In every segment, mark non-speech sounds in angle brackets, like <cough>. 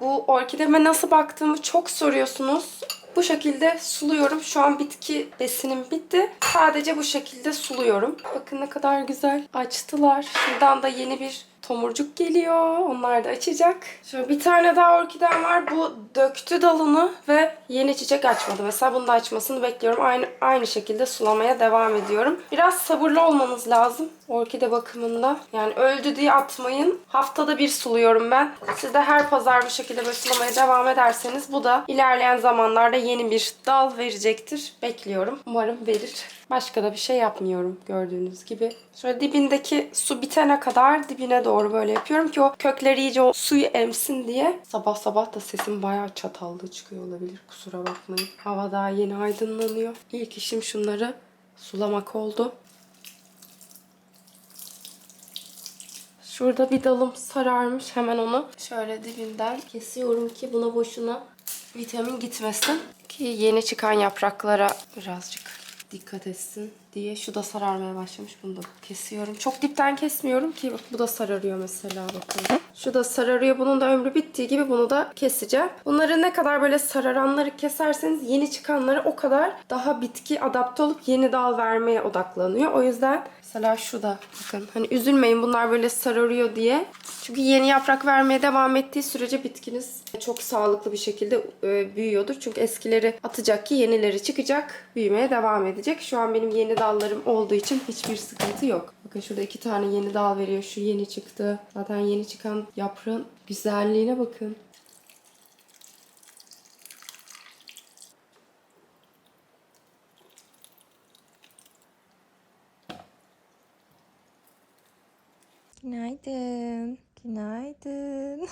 Bu orkideme nasıl baktığımı çok soruyorsunuz. Bu şekilde suluyorum. Şu an bitki besinim bitti. Sadece bu şekilde suluyorum. Bakın ne kadar güzel açtılar. Şuradan da yeni bir tomurcuk geliyor. Onlar da açacak. Şöyle bir tane daha orkidem var. Bu döktü dalını ve yeni çiçek açmadı. Mesela bunu da açmasını bekliyorum. Aynı aynı şekilde sulamaya devam ediyorum. Biraz sabırlı olmanız lazım orkide bakımında. Yani öldü diye atmayın. Haftada bir suluyorum ben. Siz de her pazar bu şekilde sulamaya devam ederseniz bu da ilerleyen zamanlarda yeni bir dal verecektir. Bekliyorum. Umarım verir. Başka da bir şey yapmıyorum gördüğünüz gibi. Şöyle dibindeki su bitene kadar dibine doğru böyle yapıyorum ki o kökleri iyice o suyu emsin diye. Sabah sabah da sesim bayağı çatallı çıkıyor olabilir. Kusura bakmayın. Hava daha yeni aydınlanıyor. İlk işim şunları sulamak oldu. Şurada bir dalım sararmış. Hemen onu şöyle dibinden kesiyorum ki buna boşuna vitamin gitmesin. Ki yeni çıkan yapraklara birazcık dikkat etsin diye. Şu da sararmaya başlamış. Bunu da kesiyorum. Çok dipten kesmiyorum ki. Bu da sararıyor mesela bakın. Şu da sararıyor. Bunun da ömrü bittiği gibi bunu da keseceğim. Bunları ne kadar böyle sararanları keserseniz yeni çıkanları o kadar daha bitki adapte olup yeni dal vermeye odaklanıyor. O yüzden mesela şu da bakın hani üzülmeyin bunlar böyle sararıyor diye. Çünkü yeni yaprak vermeye devam ettiği sürece bitkiniz çok sağlıklı bir şekilde e, büyüyordur. Çünkü eskileri atacak ki yenileri çıkacak, büyümeye devam edecek. Şu an benim yeni dallarım olduğu için hiçbir sıkıntı yok. Bakın şurada iki tane yeni dal veriyor. Şu yeni çıktı. Zaten yeni çıkan yaprağın güzelliğine bakın. Günaydın. Günaydın.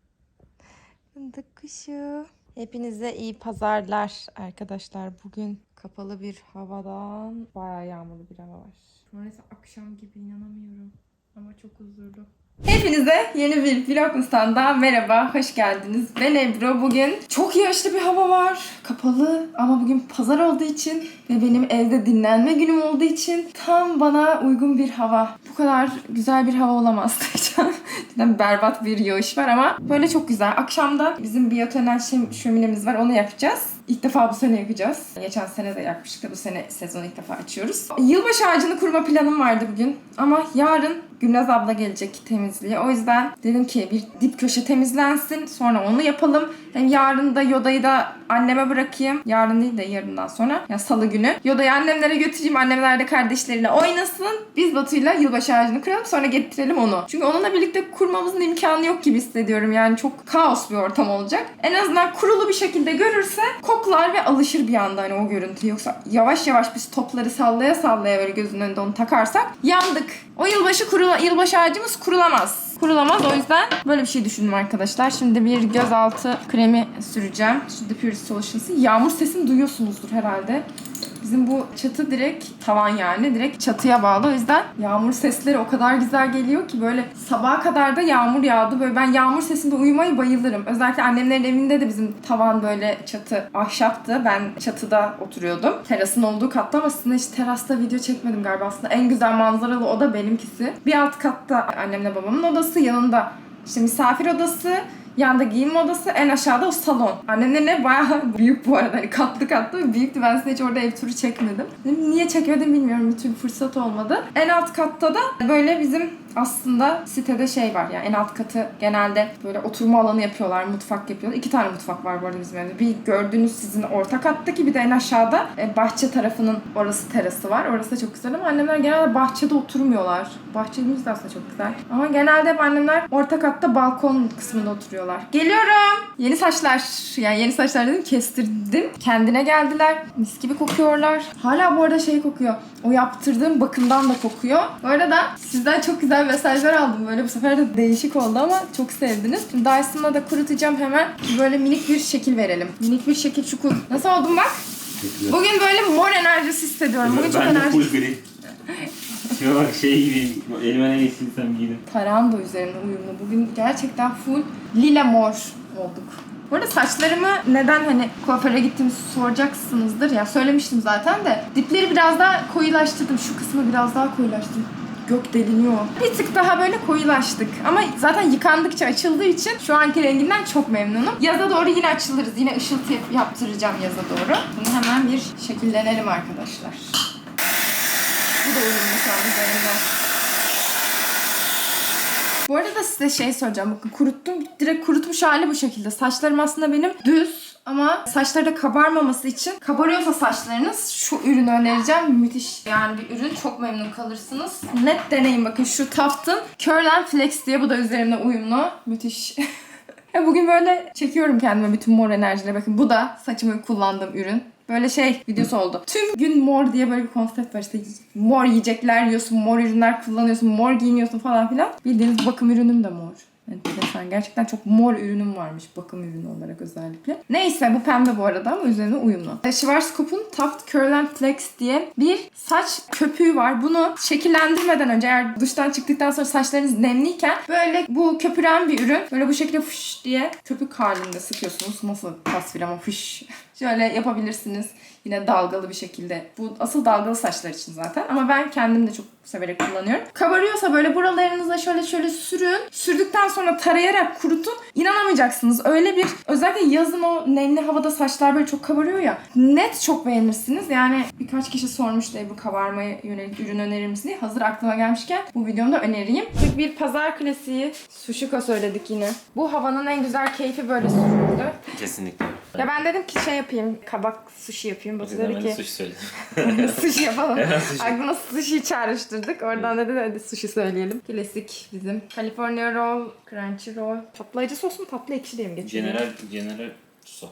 <laughs> Fındık kuşu. Hepinize iyi pazarlar arkadaşlar. Bugün kapalı bir havadan bayağı yağmurlu bir hava var. Maalesef akşam gibi inanamıyorum. Ama çok huzurlu. Hepinize yeni bir Vlogmas'tan daha merhaba, hoş geldiniz. Ben Ebru. Bugün çok yağışlı bir hava var. Kapalı ama bugün pazar olduğu için ve benim evde dinlenme günüm olduğu için tam bana uygun bir hava. Bu kadar güzel bir hava olamaz <laughs> diyeceğim. Cidden berbat bir yağış var ama böyle çok güzel. Akşamda bizim biyotonel şöminemiz var, onu yapacağız. İlk defa bu sene yakacağız. Geçen sene de yakmıştık da bu sene sezonu ilk defa açıyoruz. Yılbaşı ağacını kurma planım vardı bugün. Ama yarın Gülnaz abla gelecek temizliğe. O yüzden dedim ki bir dip köşe temizlensin. Sonra onu yapalım. Hem yarın da Yoda'yı da anneme bırakayım. Yarın değil de yarından sonra. Yani salı günü. Yoda'yı annemlere götüreyim. Annemler de kardeşleriyle oynasın. Biz Batu'yla yılbaşı ağacını kuralım. Sonra getirelim onu. Çünkü onunla birlikte kurmamızın imkanı yok gibi hissediyorum. Yani çok kaos bir ortam olacak. En azından kurulu bir şekilde görürse koklar ve alışır bir anda hani o görüntü. Yoksa yavaş yavaş biz topları sallaya sallaya böyle gözünün önünde onu takarsak yandık. O yılbaşı kurula, yılbaşı ağacımız kurulamaz. Kurulamaz o yüzden böyle bir şey düşündüm arkadaşlar. Şimdi bir gözaltı kremi süreceğim. Şu Purity Solutions'ı. Yağmur sesini duyuyorsunuzdur herhalde. Bizim bu çatı direkt tavan yani direkt çatıya bağlı. O yüzden yağmur sesleri o kadar güzel geliyor ki böyle sabaha kadar da yağmur yağdı. Böyle ben yağmur sesinde uyumayı bayılırım. Özellikle annemlerin evinde de bizim tavan böyle çatı ahşaptı. Ben çatıda oturuyordum. Terasın olduğu katta ama aslında hiç terasta video çekmedim galiba. Aslında en güzel manzaralı oda benimkisi. Bir alt katta annemle babamın odası. Yanında işte misafir odası. Yanda giyinme odası, en aşağıda o salon. Annemlerin ev bayağı <laughs> büyük bu arada. Hani katlı katlı büyüktü. Ben size hiç orada ev turu çekmedim. Niye çekmedim bilmiyorum. Bir türlü fırsat olmadı. En alt katta da böyle bizim aslında sitede şey var yani en alt katı genelde böyle oturma alanı yapıyorlar, mutfak yapıyorlar. İki tane mutfak var bu arada bizim evde. Bir gördüğünüz sizin orta kattaki bir de en aşağıda e, bahçe tarafının orası terası var. Orası da çok güzel ama annemler genelde bahçede oturmuyorlar. Bahçemiz de aslında çok güzel. Ama genelde hep annemler orta katta balkon kısmında oturuyorlar. Geliyorum. Yeni saçlar. Yani yeni saçlar dedim kestirdim. Kendine geldiler. Mis gibi kokuyorlar. Hala bu arada şey kokuyor. O yaptırdığım bakımdan da kokuyor. Bu arada sizden çok güzel mesajlar aldım. Böyle bu sefer de değişik oldu ama çok sevdiniz. Şimdi Dyson'la da kurutacağım hemen. Böyle minik bir şekil verelim. Minik bir şekil çukur. Nasıl oldum bak? Bugün böyle mor enerjisi hissediyorum. Bugün çok ben de enerji. full gri. Şuna bak şey gibi elime ne giysinsem giydim. Tarağım da üzerine uyumlu. Bugün gerçekten full lila mor olduk. Bu arada saçlarımı neden hani kuaföre gittiğimi soracaksınızdır. Ya söylemiştim zaten de. Dipleri biraz daha koyulaştırdım. Şu kısmı biraz daha koyulaştırdım. Gök deliniyor. Bir tık daha böyle koyulaştık. Ama zaten yıkandıkça açıldığı için şu anki renginden çok memnunum. Yaza doğru yine açılırız. Yine ışıltı yap- yaptıracağım yaza doğru. Bunu hemen bir şekillenelim arkadaşlar. Bu da uyumlu şu an üzerinde. Bu arada size şey söyleyeceğim. Bakın kuruttum. Direkt kurutmuş hali bu şekilde. Saçlarım aslında benim düz ama saçlarda kabarmaması için kabarıyorsa saçlarınız şu ürünü önereceğim. Müthiş yani bir ürün. Çok memnun kalırsınız. Net deneyin bakın şu Taft'ın Curl and Flex diye bu da üzerine uyumlu. Müthiş. <laughs> Bugün böyle çekiyorum kendime bütün mor enerjileri. Bakın bu da saçımı kullandığım ürün. Böyle şey videosu oldu. Tüm gün mor diye böyle bir konsept var işte. Mor yiyecekler yiyorsun, mor ürünler kullanıyorsun, mor giyiniyorsun falan filan. Bildiğiniz bakım ürünüm de mor. Enteresan. Gerçekten çok mor ürünüm varmış bakım ürünü olarak özellikle. Neyse bu pembe bu arada ama üzerine uyumlu. E, Schwarzkopf'un Taft Curl and Flex diye bir saç köpüğü var. Bunu şekillendirmeden önce eğer duştan çıktıktan sonra saçlarınız nemliyken böyle bu köpüren bir ürün. Böyle bu şekilde fış diye köpük halinde sıkıyorsunuz. Nasıl tasvir ama fış. <laughs> Şöyle yapabilirsiniz. Yine dalgalı bir şekilde. Bu asıl dalgalı saçlar için zaten. Ama ben kendim de çok severek kullanıyorum. Kabarıyorsa böyle buralarınıza şöyle şöyle sürün. Sürdükten sonra tarayarak kurutun. İnanamayacaksınız. Öyle bir özellikle yazın o nemli havada saçlar böyle çok kabarıyor ya. Net çok beğenirsiniz. Yani birkaç kişi sormuştu bu kabarmaya yönelik ürün önerir misin diye. Hazır aklıma gelmişken bu videomda önereyim. Tek bir pazar klasiği. Sushiko söyledik yine. Bu havanın en güzel keyfi böyle sürüldü. Kesinlikle. Ya ben dedim ki şey yapayım, kabak sushi yapayım. Batu dedi ki sushi söyle. <laughs> sushi <laughs> yapalım. Sushi. Aklıma sushi'yi çağrıştırdık. Oradan dedi hadi sushi söyleyelim. Klasik bizim. California roll, crunchy roll. Tatlı acı sos mu tatlı ekşi diye mi geçiyor? General, general so.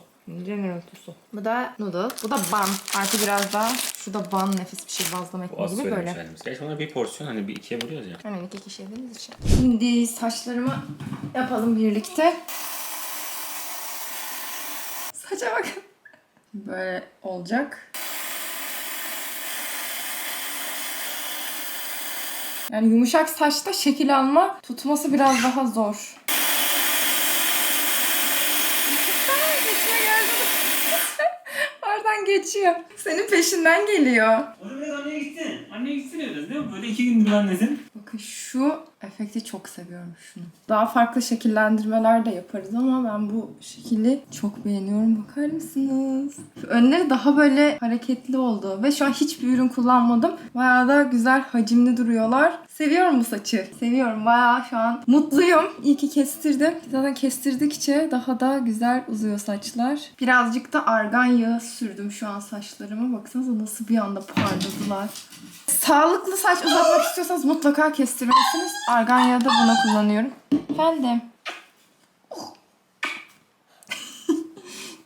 General tusu. Bu da noodle. Bu da bun. Artı biraz daha. Şu da bun nefis bir şey. Bazlama ekmeği gibi böyle. halimiz. Gerçi onlar bir porsiyon hani bir ikiye bölüyoruz ya. Hemen iki kişi yediğimiz için. Şimdi saçlarımı yapalım birlikte. Saça bakın. Böyle olacak. Yani yumuşak saçta şekil alma tutması biraz daha zor. Oradan geçiyor. Senin peşinden geliyor. O da biraz anneye gitsin. Anneye gitsin biraz değil mi? Böyle iki gün bir annesin. Bakın şu efekti çok seviyorum şunu. Daha farklı şekillendirmeler de yaparız ama ben bu şekili çok beğeniyorum. Bakar mısınız? Önleri daha böyle hareketli oldu ve şu an hiçbir ürün kullanmadım. Bayağı da güzel hacimli duruyorlar. Seviyorum bu saçı. Seviyorum. Bayağı şu an mutluyum. İyi ki kestirdim. Zaten kestirdikçe daha da güzel uzuyor saçlar. Birazcık da argan yağı sürdüm şu an saçlarıma. Baksanıza nasıl bir anda parladılar. Sağlıklı saç uzatmak istiyorsanız mutlaka kestirmelisiniz. Argan yağı da buna kullanıyorum. Efendim. <laughs>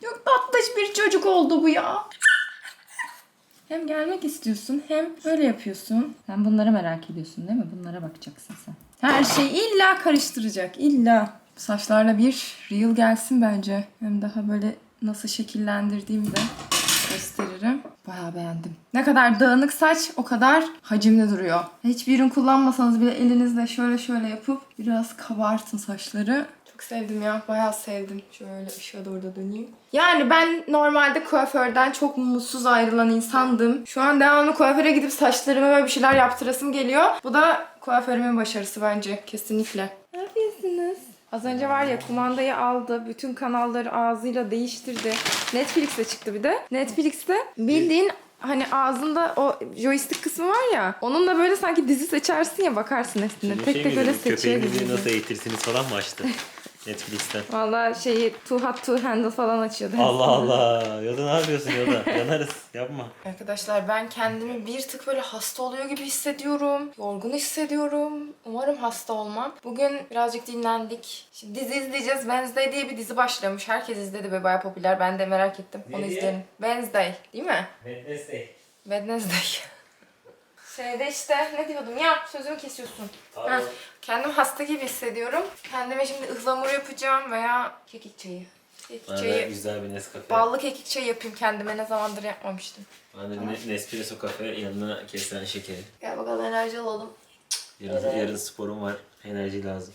Çok tatlış bir çocuk oldu bu ya. Hem gelmek istiyorsun hem böyle yapıyorsun. Sen bunları merak ediyorsun değil mi? Bunlara bakacaksın sen. Her şey illa karıştıracak. illa. Saçlarla bir reel gelsin bence. Hem daha böyle nasıl şekillendirdiğimi de gösteririm. Bayağı beğendim. Ne kadar dağınık saç o kadar hacimli duruyor. Hiçbir ürün kullanmasanız bile elinizle şöyle şöyle yapıp biraz kabartın saçları. Çok sevdim ya. Bayağı sevdim. Şöyle ışığa doğru da döneyim. Yani ben normalde kuaförden çok mutsuz ayrılan insandım. Şu an devamlı kuaföre gidip saçlarıma böyle bir şeyler yaptırasım geliyor. Bu da kuaförümün başarısı bence. Kesinlikle. Ne yapıyorsunuz? Az önce var ya kumandayı aldı. Bütün kanalları ağzıyla değiştirdi. Netflix'te çıktı bir de. Netflix'te bildiğin hani ağzında o joystick kısmı var ya. Onunla böyle sanki dizi seçersin ya bakarsın üstüne. Tek tek öyle seçiyor gibi. nasıl eğitirsiniz falan mı açtı? <laughs> Netflix'ten. Valla şeyi too hot to handle falan açıyordu. Allah Allah. Yoda ne yapıyorsun Yoda? <laughs> Yanarız. Yapma. Arkadaşlar ben kendimi bir tık böyle hasta oluyor gibi hissediyorum. Yorgun hissediyorum. Umarım hasta olmam. Bugün birazcık dinlendik. Şimdi dizi izleyeceğiz. Wednesday diye bir dizi başlamış. Herkes izledi ve bayağı popüler. Ben de merak ettim. Ne Onu diye? izleyelim. Wednesday değil mi? Wednesday. Wednesday. <laughs> Şeyde işte ne diyordum ya sözümü kesiyorsun. Pardon. Ha, kendim hasta gibi hissediyorum. Kendime şimdi ıhlamur yapacağım veya kekik çayı. Kekik Bana da çayı. güzel bir Nescafe. Ballı kekik çayı yapayım kendime ne zamandır yapmamıştım. Bana da ne- Nespresso kafe yanına kesen şekeri. Gel bakalım enerji alalım. Yarın, yarın sporum var. Enerji lazım.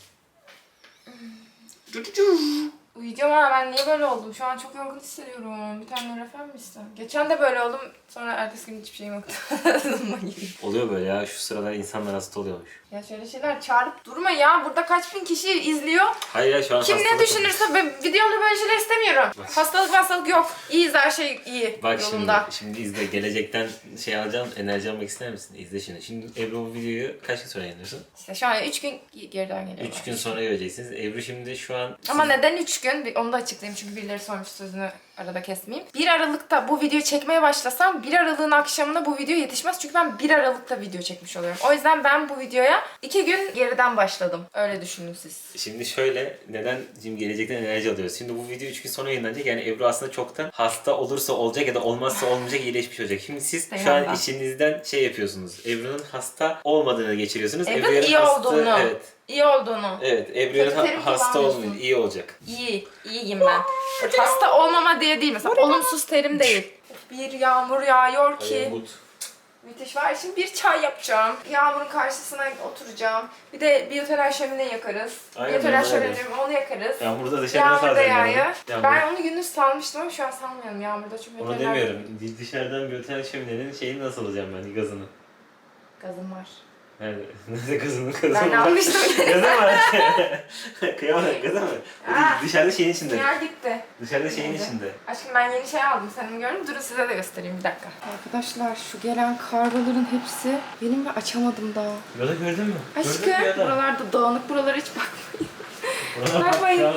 Uyuyacağım ha ben niye böyle oldum? Şu an çok yorgun hissediyorum. Bir tane nörofen mi istem? Geçen de böyle oldum. Sonra ertesi gün hiçbir şeyim yoktu. <laughs> Zımba gibi. Oluyor böyle ya. Şu sıralar insanlar hasta oluyormuş. Ya şöyle şeyler çağırıp durma ya. Burada kaç bin kişi izliyor. Hayır ya şu an Kim ne hastalık- düşünürse ben videomda böyle şeyler istemiyorum. Hastalık hastalık yok. İyiyiz her şey iyi. Bak şimdi, yolunda. şimdi izle. Gelecekten şey alacaksın, enerji almak ister misin? İzle şimdi. Şimdi Ebru bu videoyu kaç gün sonra yayınlıyorsun? İşte şu an 3 gün geriden geliyor. 3 gün sonra göreceksiniz. Ebru şimdi şu an... Ama neden 3 gün? Bir- Onu da açıklayayım çünkü birileri sormuş sözünü arada kesmeyeyim. 1 Aralık'ta bu videoyu çekmeye başlasam 1 Aralık'ın akşamına bu video yetişmez. Çünkü ben 1 Aralık'ta video çekmiş oluyorum. O yüzden ben bu videoya 2 gün geriden başladım. Öyle düşünün siz. Şimdi şöyle neden şimdi gelecekten enerji alıyoruz? Şimdi bu video 3 gün sonra yayınlanacak. Yani Ebru aslında çoktan hasta olursa olacak ya da olmazsa olmayacak iyileşmiş olacak. Şimdi siz şu an içinizden şey yapıyorsunuz. Ebru'nun hasta olmadığını geçiriyorsunuz. Ebru'nun yarın iyi hasta- olduğunu. Evet. İyi olduğunu. Evet. Ebru terim ha- hasta olmuyor. iyi olacak. İyi, iyiyim ben. Hasta olmama diye değil mesela. Olumsuz terim değil. Bir yağmur yağıyor ki. Hayır, Umut. Müthiş var. Şimdi bir çay yapacağım. Yağmurun karşısına oturacağım. Bir de biyoteler şömine yakarız. Aynen, biyoteler yağmur şömine onu yakarız. Yağmurda dışarıda Yağmur da salacağım yağıyor. Yağmur. Ben onu gündüz salmıştım ama şu an salmıyorum yağmurda çünkü Onu biyoteler- demiyorum. Dışarıdan bir otel şöminenin şeyini nasıl alacağım ben gazını? Gazım var. Yani nasıl gazını gazını Ben <laughs> var. <laughs> almıştım. Gazı var. Kıyamadım gazı mı? Aa. Dışarıda şeyin içinde. Yer gitti. Dışarıda şeyin Nerede? içinde. Aşkım ben yeni şey aldım. Sen onu gördün mü? Durun size de göstereyim bir dakika. Arkadaşlar şu gelen kargoların hepsi benim ve açamadım daha. Yolda gördün mü? Gördün mü Aşkım ya da? buralarda dağınık buralara hiç bakmayın. Buna bak, Bakmayın.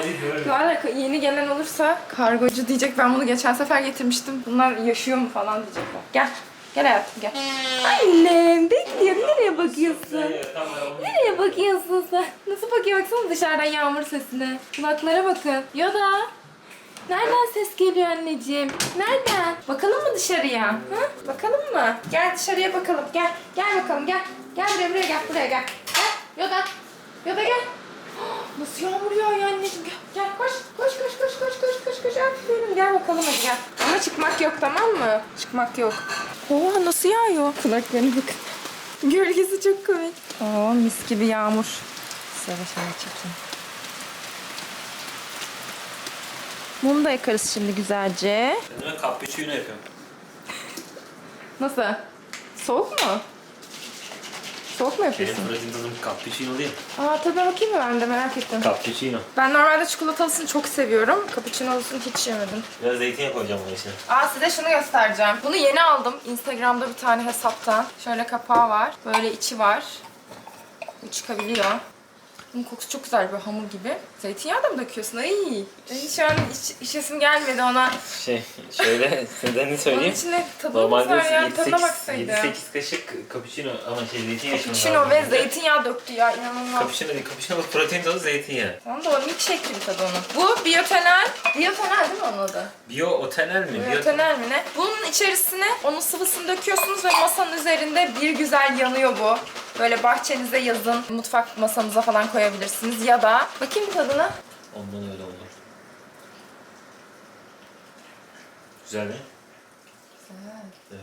şu an yeni gelen olursa kargocu diyecek ben bunu geçen sefer getirmiştim. Bunlar yaşıyor mu falan diyecekler. Gel. Gel hayatım gel. Annem bekliyorum. Nereye bakıyorsun? Nereye bakıyorsun sen? Nasıl bakıyor baksana dışarıdan yağmur sesine. Kulaklara bakın. Yoda. Nereden ses geliyor anneciğim? Nereden? Bakalım mı dışarıya? Ha? Bakalım mı? Gel dışarıya bakalım. Gel. Gel bakalım gel. Gel buraya buraya gel. Buraya gel. Gel. Yoda. Yoda gel. Nasıl yağmur yağıyor anneciğim? Gel, gel koş. Koş koş koş koş koş koş koş. Aferin. Gel bakalım hadi gel. Ama çıkmak yok tamam mı? Çıkmak yok. Oha nasıl yağıyor? Kulaklarına bakın. Gölgesi çok komik. Oo mis gibi yağmur. Size şöyle çekeyim. Mumu da yakarız şimdi güzelce. Ben cappuccino yapıyorum. Nasıl? Soğuk mu? Soğuk mu Benim yapıyorsun? tadım cappuccino değil. Aa tadına bakayım mı ben de merak ettim. Cappuccino. Ben normalde çikolatalısını çok seviyorum. Cappuccino'lusunu hiç yemedim. Biraz zeytinyağı koyacağım bunun içine. Aa size şunu göstereceğim. Bunu yeni aldım. Instagram'da bir tane hesaptan. Şöyle kapağı var. Böyle içi var. Bu çıkabiliyor. Bunun kokusu çok güzel böyle hamur gibi. Zeytinyağı da mı döküyorsun? Ay. Benim şu an iç, içesim gelmedi ona. Şey, şöyle nedenini Onun söyleyeyim. içine tadını Normalde var ya. Tadına 7-8 baksaydı. 7-8 kaşık cappuccino ama şey zeytinyağı Cappuccino ve zeytinyağı döktü ya inanılmaz. Cappuccino değil, cappuccino protein tozu zeytinyağı. Tamam da o milkshake gibi tadı onun. Bu biyotenel. Biyotenel değil mi onun adı? Bio otenel mi? Biyotenel mi ne? Bunun içerisine onun sıvısını döküyorsunuz ve masanın üzerinde bir güzel yanıyor bu. Böyle bahçenize yazın, mutfak masanıza falan koyabilirsiniz ya da bakayım bir tadına. Ondan öyle oldu. Güzel mi? Evet.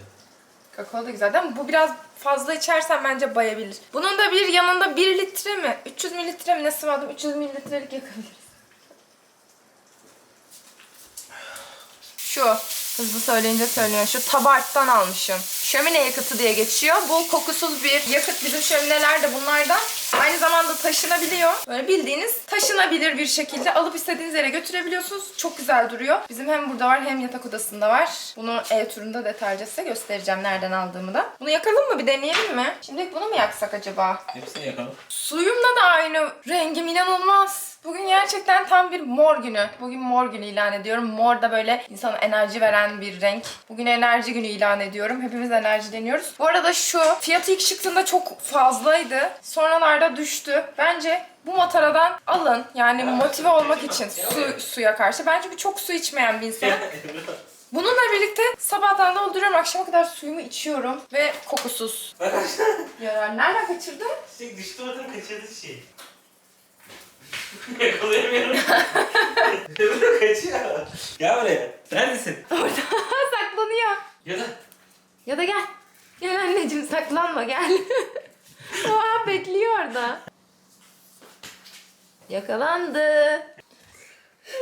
Kakao da güzel değil mi? Bu biraz fazla içersen bence bayabilir. Bunun da bir yanında 1 litre mi? 300 mililitre mi nesi vardı? 300 mililitrelik yakabiliriz. Şu hızlı söyleyince söylüyorum. Şu tabarttan almışım. Şömine yakıtı diye geçiyor. Bu kokusuz bir yakıt. Bizim şömineler de bunlardan. Aynı zamanda taşınabiliyor. Böyle bildiğiniz taşınabilir bir şekilde alıp istediğiniz yere götürebiliyorsunuz. Çok güzel duruyor. Bizim hem burada var hem yatak odasında var. Bunu ev turunda detaylıca size göstereceğim nereden aldığımı da. Bunu yakalım mı bir deneyelim mi? Şimdi bunu mu yaksak acaba? Hepsini yakalım. Suyumda da aynı rengim inanılmaz. Bugün gerçekten tam bir mor günü. Bugün mor günü ilan ediyorum. Mor da böyle insana enerji veren bir renk. Bugün enerji günü ilan ediyorum. Hepimiz enerjileniyoruz. Bu arada şu fiyatı ilk çıktığında çok fazlaydı. Sonralarda düştü. Bence bu mataradan alın. Yani motive olmak için su, suya karşı. Bence bu çok su içmeyen bir insan. <laughs> Bununla birlikte sabahtan dolduruyorum. Akşama kadar suyumu içiyorum. Ve kokusuz. <laughs> Yarar. Nereden kaçırdın? şey düştü oradan kaçırdı şey. <laughs> Yakalayamıyorum. Kaçıyor. Gel buraya. Neredesin? Saklanıyor. Ya da Ya da gel. Gel anneciğim saklanma gel. <laughs> Aa bekliyor orada. Yakalandı.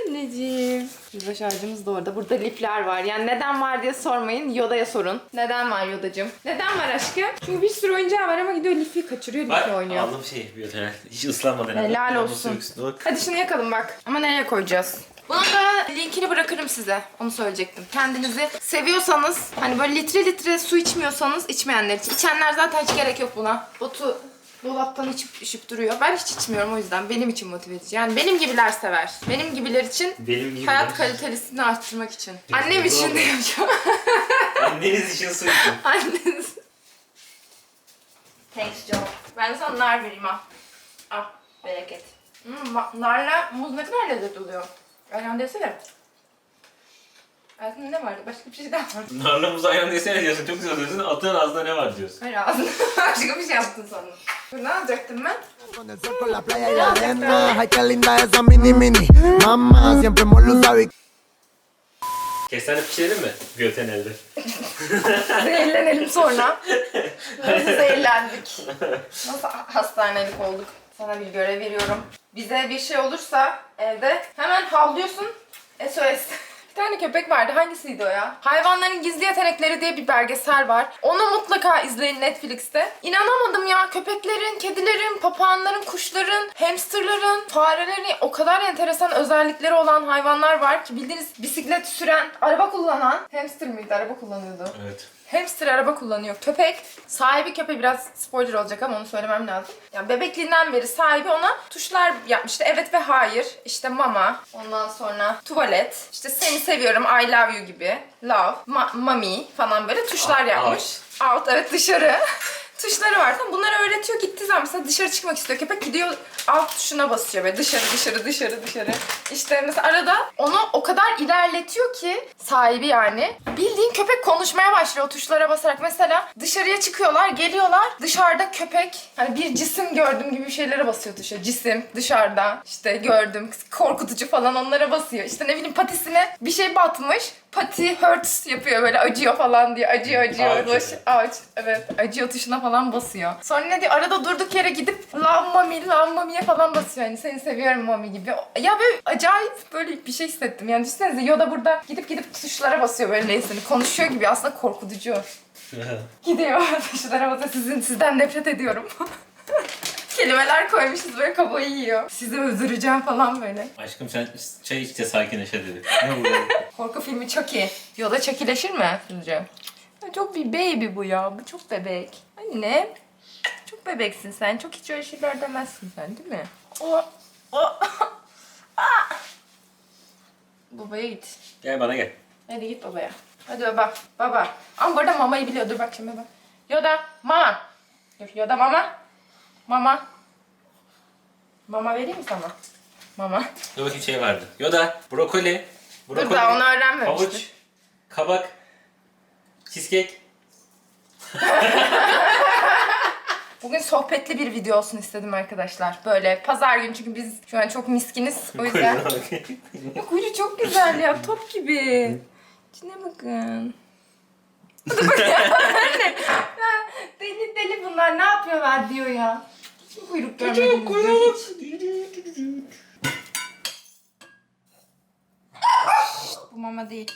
Anneciğim. Yılbaşı ağacımız da orada. Burada lifler var. Yani neden var diye sormayın. Yoda'ya sorun. Neden var Yoda'cığım? Neden var aşkım? Çünkü bir sürü oyuncağı var ama gidiyor lifi kaçırıyor, Bak lifi oynuyor. aldım şey biyotonel. Hiç ıslanmadan. Helal olsun. Hadi şunu yakalım bak. Ama nereye koyacağız? Bunun da linkini bırakırım size. Onu söyleyecektim. Kendinizi seviyorsanız, hani böyle litre litre su içmiyorsanız içmeyenler için. İçenler zaten hiç gerek yok buna. Botu dolaptan içip içip duruyor. Ben hiç içmiyorum o yüzden. Benim için motive edici. Yani benim gibiler sever. Benim gibiler için Benim gibi. hayat kalitelisini arttırmak için. Çok Annem doğru için oldu. yapacağım. <laughs> <laughs> Anneniz için su için. Anneniz. Thanks Joe. Ben de sana nar vereyim ha. Al. Bereket. Hmm, bak, narla muz ne kadar lezzetli oluyor. Aynen desene. Hayatımda ne vardı? Başka bir şey daha var. Narla muz ayran desene diyorsun. Çok güzel diyorsun. Atığın ağzında ne var diyorsun. Hayır ağzına <laughs> başka bir şey yaptın sandım. Ne alacaktım ben? Kestane pişirelim mi? Biyotonelde. Zehirlenelim sonra. Nasıl <laughs> zehirlendik? Nasıl hastanelik olduk? Sana bir görev veriyorum. Bize bir şey olursa evde hemen havlıyorsun. SOS. Tane köpek vardı. Hangisiydi o ya? Hayvanların Gizli Yetenekleri diye bir belgesel var. Onu mutlaka izleyin Netflix'te. İnanamadım ya. Köpeklerin, kedilerin, papağanların, kuşların, hamsterların, farelerin o kadar enteresan özellikleri olan hayvanlar var ki bildiğiniz bisiklet süren, araba kullanan, hamster mıydı? Araba kullanıyordu. Evet. Hamster araba kullanıyor. Köpek, sahibi köpeği biraz spoiler olacak ama onu söylemem lazım. Yani bebekliğinden beri sahibi ona tuşlar yapmıştı. Evet ve hayır. İşte mama, ondan sonra tuvalet, işte seni seviyorum, I love you gibi, love, ma- mommy falan böyle tuşlar Out. yapmış. Out, evet dışarı. Tuşları var. Tamam, bunları öğretiyor. Gittiği zaman mesela dışarı çıkmak istiyor. Köpek gidiyor alt tuşuna basıyor böyle dışarı dışarı dışarı dışarı. İşte mesela arada onu o kadar ilerletiyor ki sahibi yani. Bildiğin köpek konuşmaya başlıyor o tuşlara basarak. Mesela dışarıya çıkıyorlar, geliyorlar. Dışarıda köpek hani bir cisim gördüm gibi şeylere basıyor tuşa. Cisim dışarıda işte gördüm korkutucu falan onlara basıyor. İşte ne bileyim patisine bir şey batmış. Pati hurts yapıyor böyle acıyor falan diye. Acıyor acıyor. Ağaç. Ağaç. Evet. Acıyor tuşuna falan basıyor. Sonra ne diyor? Arada durduk yere gidip love mommy, love mommy'ye falan basıyor. Hani seni seviyorum mommy gibi. Ya böyle acayip böyle bir şey hissettim. Yani düşünsenize Yoda burada gidip gidip tuşlara basıyor böyle Leysa'nı. Konuşuyor gibi aslında korkutucu. <laughs> Gidiyor <laughs> tuşlara basıyor. Sizin, sizden nefret ediyorum. <laughs> Kelimeler koymuşuz böyle kafayı yiyor. Sizi öldüreceğim falan böyle. Aşkım sen çay iç de sakinleşe dedi. Korku filmi çok iyi. Yoda çekileşir mi sizce? Çok bir baby bu ya. Bu çok bebek. Anne. Çok bebeksin sen. Çok hiç öyle şeyler demezsin sen değil mi? O. O. <laughs> Ah! Babaya git. gel bana gel. Hadi git babaya. Hadi baba. Baba. Ama bu arada mamayı biliyor. Dur bak şimdi baba. Yoda. Mama. Dur Yoda mama. Mama. Mama vereyim mi sana? Mama. Dur bakayım şey vardı. Yoda, brokoli, brokoli, Dur daha onu öğrenmemiştim. havuç, kabak, cheesecake. Bugün sohbetli bir video olsun istedim arkadaşlar. Böyle pazar günü çünkü biz şu an çok miskiniz. O yüzden. Kuyruğu çok güzel ya. Top gibi. İçine bakın. <laughs> Deli deli bunlar ne yapıyorlar diyor ya. Hiç mi kuyruk görmediniz. Şşt, bu mama değil.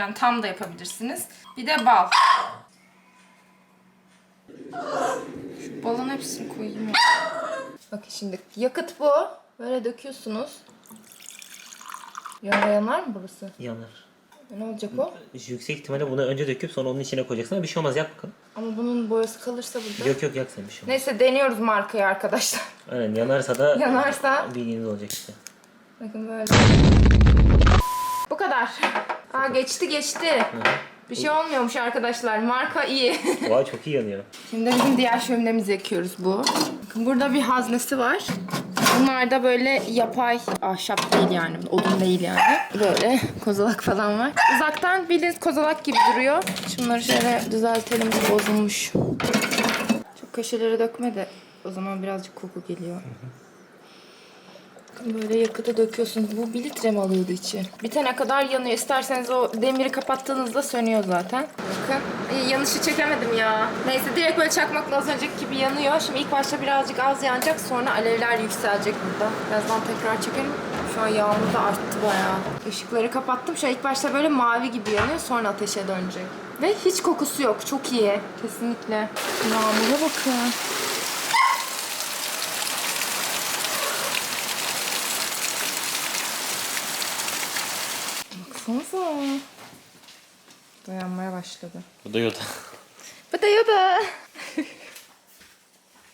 Yani tam da yapabilirsiniz. Bir de bal. Şu balın hepsini koyayım. ya. Bakın şimdi yakıt bu. Böyle döküyorsunuz. Yana yanar mı burası? Yanar. Ne olacak o? Yüksek ihtimalle bunu önce döküp sonra onun içine koyacaksın ama bir şey olmaz yap bakalım. Ama bunun boyası kalırsa burada. Yok yok yak sen bir şey olmaz. Neyse deniyoruz markayı arkadaşlar. Aynen yanarsa da Yanarsa bilginiz olacak işte. bakın böyle. Bu kadar. Aa geçti geçti. Bir şey olmuyormuş arkadaşlar. Marka iyi. <laughs> Vay çok iyi yanıyor. Şimdi bizim diğer şöminemizi yakıyoruz bu. Bakın burada bir haznesi var. Bunlar da böyle yapay ahşap değil yani. Odun değil yani. Böyle kozalak falan var. Uzaktan bildiğiniz kozalak gibi duruyor. Şunları şöyle düzeltelim. Bu bozulmuş. Çok köşeleri dökme de o zaman birazcık koku geliyor. Böyle yakıtı döküyorsunuz. Bu 1 litre mi alıyordu içi? Bitene kadar yanıyor. İsterseniz o demiri kapattığınızda sönüyor zaten. Bakın. İyi, yanışı çekemedim ya. Neyse direkt böyle çakmakla az önceki gibi yanıyor. Şimdi ilk başta birazcık az yanacak. Sonra alevler yükselecek burada. Birazdan tekrar çekelim. Şu an yağmur da arttı bayağı. Işıkları kapattım. Şu an ilk başta böyle mavi gibi yanıyor. Sonra ateşe dönecek. Ve hiç kokusu yok. Çok iyi. Kesinlikle. Yağmura bakın. Baksanıza. Dayanmaya başladı. Bu da yolda. Bu da Yoda. <laughs>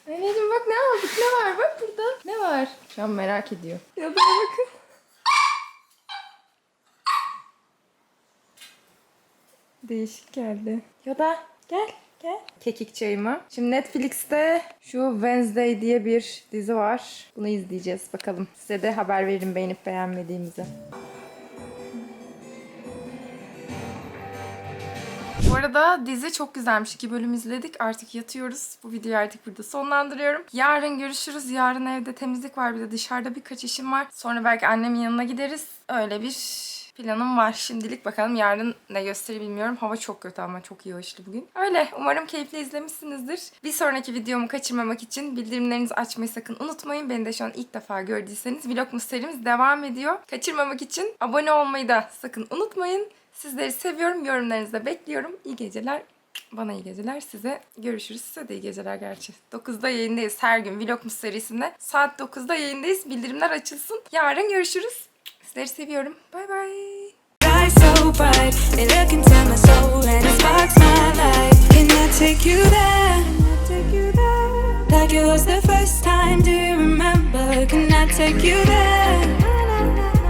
Anneciğim bak ne aldık ne var bak burada. Ne var? Şu an merak ediyor. Yoda'ya bakın. Değişik geldi. Yoda gel gel. Kekik çayımı. Şimdi Netflix'te şu Wednesday diye bir dizi var. Bunu izleyeceğiz bakalım. Size de haber veririm beğenip beğenmediğimizi. Arada dizi çok güzelmiş. İki bölüm izledik. Artık yatıyoruz. Bu videoyu artık burada sonlandırıyorum. Yarın görüşürüz. Yarın evde temizlik var. Bir de dışarıda birkaç işim var. Sonra belki annemin yanına gideriz. Öyle bir planım var şimdilik. Bakalım yarın ne gösterir bilmiyorum. Hava çok kötü ama çok yağışlı bugün. Öyle. Umarım keyifli izlemişsinizdir. Bir sonraki videomu kaçırmamak için bildirimlerinizi açmayı sakın unutmayın. Beni de şu an ilk defa gördüyseniz vlog serimiz devam ediyor. Kaçırmamak için abone olmayı da sakın unutmayın. Sizleri seviyorum. Yorumlarınızı da bekliyorum. İyi geceler. Bana iyi geceler. Size görüşürüz. Size de iyi geceler gerçi. 9'da yayındayız her gün Vlogmus serisinde. Saat 9'da yayındayız. Bildirimler açılsın. Yarın görüşürüz. Sizleri seviyorum. Bay bay. Like it was the first time. Do you remember? Can I take you there?